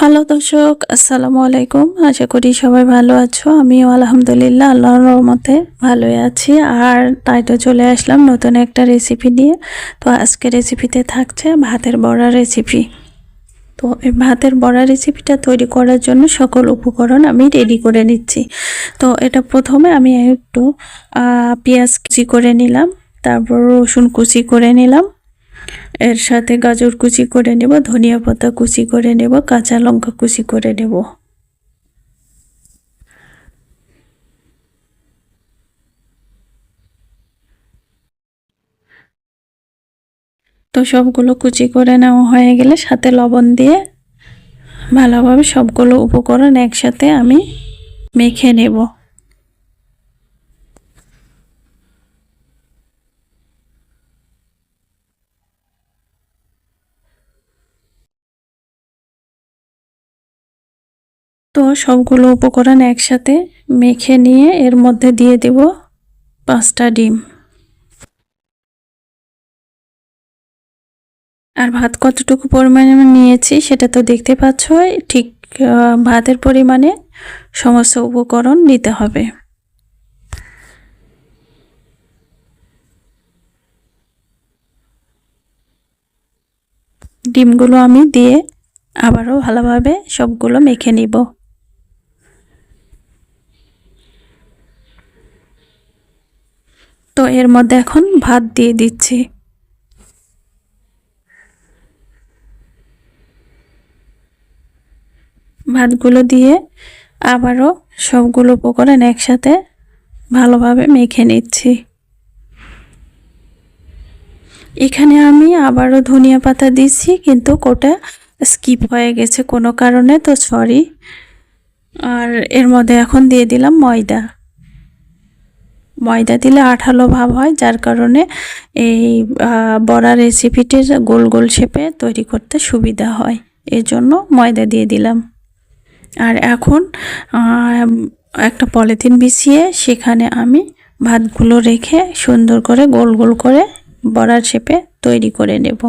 Hello দর্শক, আসসালামু আলাইকুম। আশা করি সবাই ভালো আছো। আমিও আলহামদুলিল্লাহ, আল্লাহর রহমতে ভালোই আছি। আর তাই চলে আসলাম নতুন একটা রেসিপি নিয়ে। তো আজকে রেসিপিতে থাকছে ভাতের বড়া রেসিপি তো এই ভাতের বড়া রেসিপিটা তৈরি করার জন্য সকল উপকরণ আমি রেডি করে নিচ্ছি। তো এটা প্রথমে আমি একটু পেঁয়াজ কুচি করে নিলাম, তারপর রসুন কুচি করে নিলাম। এর সাথে গাজর কুচি করে নেব, ধনিয়া পাতা কুচি করে নেব, কাঁচা লঙ্কা কুচি করে নেব। তো সবগুলো কুচি করে নেওয়া হয়ে গেলে সাথে লবণ দিয়ে ভালোভাবে সবগুলো উপকরণ একসাথে আমি মেখে নেব। তো সবগুলো উপকরণ একসাথে মেখে নিয়ে এর মধ্যে দিয়ে দেব পাঁচটা ডিম। আর ভাত কতটুকু পরিমাণে নিয়েছি সেটা তো দেখতে পাচ্ছ, ঠিক ভাতের পরিমাণে সমস্ত উপকরণ নিতে হবে। ডিমগুলো আমি দিয়ে আবারও ভালোভাবে সবগুলো মেখে নিব। তো এর মধ্যে এখন ভাত দিয়ে দিচ্ছি। ভাতগুলো দিয়ে আবারও সবগুলো উপকরণ একসাথে ভালোভাবে মেখে নিচ্ছি। এখানে আমি আবারও ধনিয়া পাতা দিচ্ছি কিন্তু কোটা স্কিপ হয়ে গেছে কোনো কারণে, তো সরি আর এর মধ্যে এখন দিয়ে দিলাম ময়দা। ময়দা দিলে আঠালো ভাব হয়, যার কারণে এই বড়া রেসিপিটি গোল গোল শেপে তৈরি করতে সুবিধা হয়। এই জন্য ময়দা দিয়ে দিলাম। আর এখন একটা পলিথিন বিছিয়ে সেখানে আমি ভাতগুলো রেখে সুন্দর করে গোল গোল করে বড়ার শেপে তৈরি করে নেব।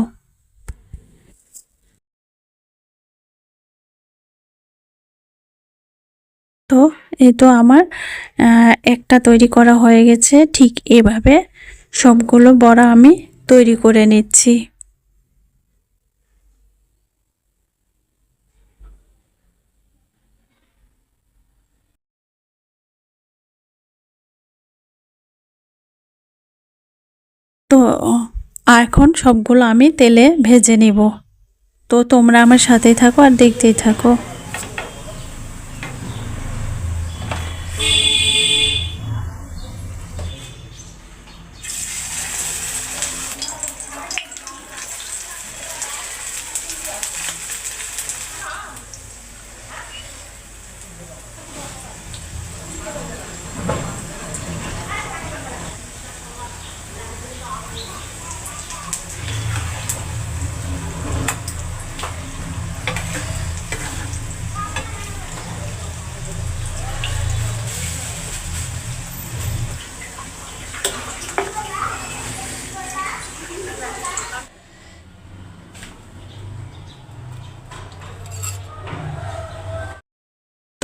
এই তো আমার একটা তৈরি করা হয়ে গেছে, ঠিক এভাবে সবগুলো বড়া আমি তৈরি করে নিচ্ছি। তো, এখন সবগুলো আমি তেলে ভেজে নিব। তো তোমরা আমার সাথেই থাকো আর দেখতেই থাকো।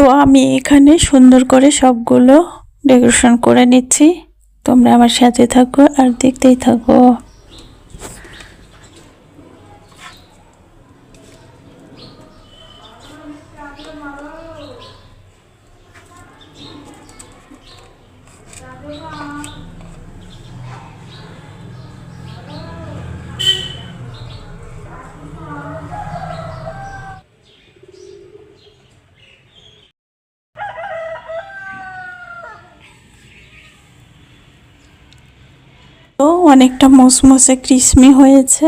তো আমি এখানে সুন্দর করে সবগুলো ডেকোরেশন করে নিচ্ছি। তোমরা আমার সাথে থাকো আর দেখতেই থাকো তো অনেকটা মুসমুসে ক্রিসমি হয়েছে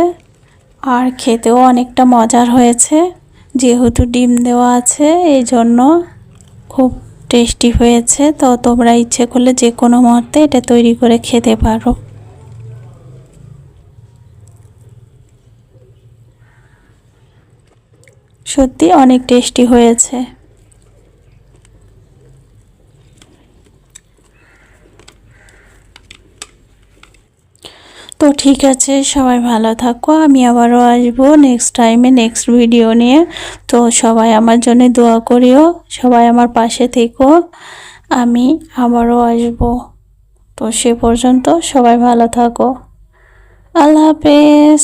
আর খেতেও অনেকটা মজার হয়েছে। যেহেতু ডিম দেওয়া আছে এই জন্য খুব টেস্টি হয়েছে। তো তোমরা ইচ্ছে করলে যে কোনো মুহূর্তে এটা তৈরি করে খেতে পারো। সত্যি অনেক টেস্টি হয়েছে। তো ঠিক আছে, সবাই ভালো থাকো, আমি আবারও আসব নেক্সট টাইমে নেক্সট ভিডিও নিয়ে। তো সবাই আমার জন্য দোয়া করিও, সবাই আমার পাশে থেকো, আমি আবারও আসব। তো সে পর্যন্ত সবাই ভালো থাকো। আল্লাহ হাফেজ।